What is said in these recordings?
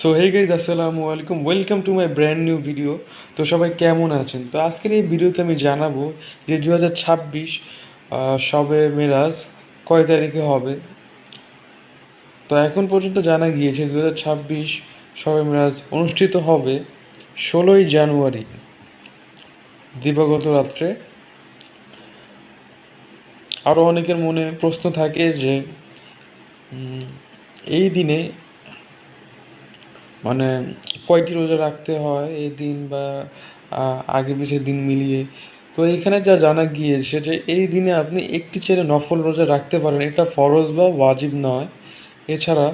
So hey guys আসসালামু আলাইকুম welcome to my brand new video তো সবাই কেমন আছেন? তো আজকের এই ভিডিওতে আমি জানাব যে দু হাজার ছাব্বিশ সবে মেরাজ কয় তারিখে হবে? তো এখন পর্যন্ত জানা গিয়েছে দু হাজার ছাব্বিশ সবে মেরাজ অনুষ্ঠিত হবে ষোলোই জানুয়ারি, দিবাগত রাত্রে। আরও অনেকের মনে প্রশ্ন থাকে যে এই দিনে মানে কয়টি রোজা রাখতে হয় এই দিন বা আগে পিছের দিন মিলিয়ে? তো এখানে যা জানা গিয়েছে যে এই দিনে আপনি একটি ছেড়ে নফল রোজা রাখতে পারেন, এটা ফরজ বা ওয়াজিব নয়। এছাড়া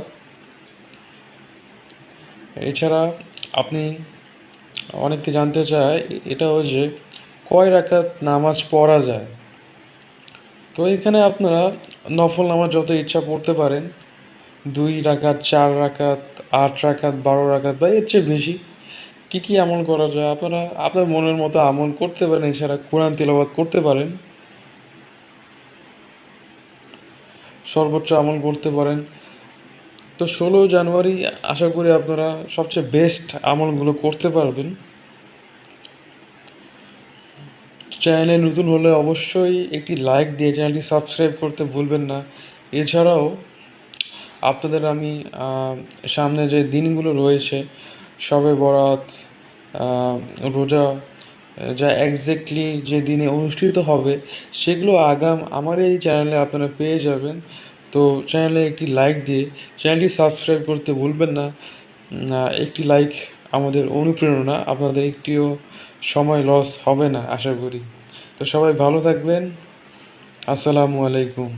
এছাড়া আপনি অনেককে জানতে চায় এটাও যে কয় রাকাত নামাজ পড়া যায়? তো এখানে আপনারা নফল নামাজ যত ইচ্ছা পড়তে পারেন, দুই রাকাত, চার রাকাত আট রাকাত, বারো রাখাত বা এর চেয়ে বেশি। কী কী আমল করা যায়? আপনারা, আপনার মনের মতো আমল করতে পারেন এছাড়া কোরআন তেলাওয়াত করতে পারেন। সর্বোচ্চ আমল করতে পারেন। তো ষোলো জানুয়ারি, আশা করি আপনারা সবচেয়ে বেস্ট আমলগুলো করতে পারবেন। চ্যানেলে নতুন হলে অবশ্যই একটি লাইক দিয়ে চ্যানেলটি সাবস্ক্রাইব করতে ভুলবেন না। এছাড়াও আপনাদের আমি সামনে যে দিনগুলো রয়েছে, সবে বরাত রোজা, যা একজ্যাক্টলি যে দিনে অনুষ্ঠিত হবে, সেগুলো আগাম আমার এই চ্যানেলে আপনারা পেয়ে যাবেন। তো চ্যানেলে একটি লাইক দিয়ে চ্যানেলটি সাবস্ক্রাইব করতে ভুলবেন না। একটি লাইক আমাদের অনুপ্রেরণা, আপনাদের একটিও সময় লস হবে না, আশা করি। তো সবাই ভালো থাকবেন। আসসালামু আলাইকুম।